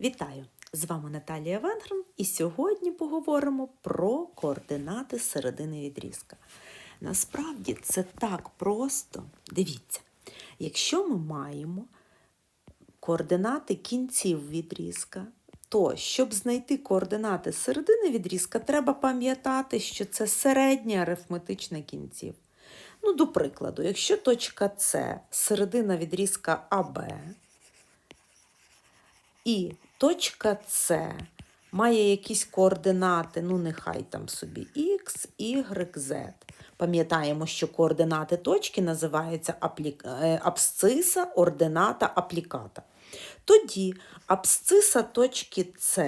Вітаю! З вами Наталія Венгрен, і сьогодні поговоримо про координати середини відрізка. Насправді це так просто. Дивіться, якщо ми маємо координати кінців відрізка, то щоб знайти координати середини відрізка, треба пам'ятати, що це середня арифметична кінців. Ну, до прикладу, якщо точка С середина відрізка АБ, і точка С має якісь координати, ну нехай там собі X, Y, Z. Пам'ятаємо, що координати точки називаються е, абсциса, ордината, апліката. Тоді абсциса точки С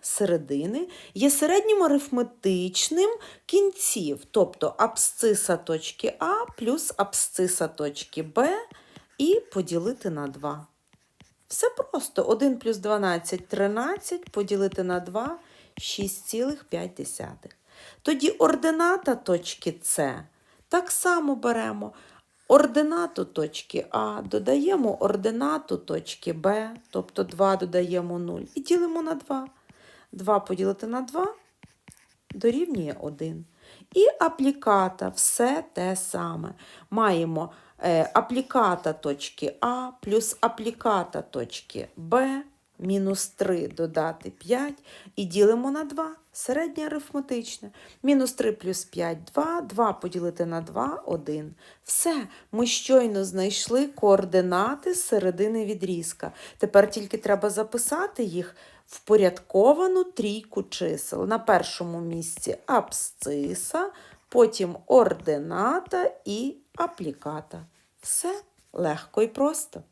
середини є середнім арифметичним кінців, тобто абсциса точки А плюс абсциса точки Б і поділити на 2. Все просто. 1 плюс 12 – 13, поділити на 2 – 6,5. Тоді ордината точки С так само беремо ординату точки А, додаємо ординату точки Б, тобто 2 додаємо 0 і ділимо на 2. 2 поділити на 2 дорівнює 1. І апліката все те саме. Маємо е, апліката точки А плюс апліката точки Б мінус 3 додати 5 і ділимо на 2. Середнє арифметичне. Мінус 3 плюс 5 – 2, 2 поділити на 2 – 1. Все, ми щойно знайшли координати середини відрізка. Тепер тільки треба записати їх впорядковану трійку чисел. На першому місці абсциса, потім ордината і апліката. Все легко і просто.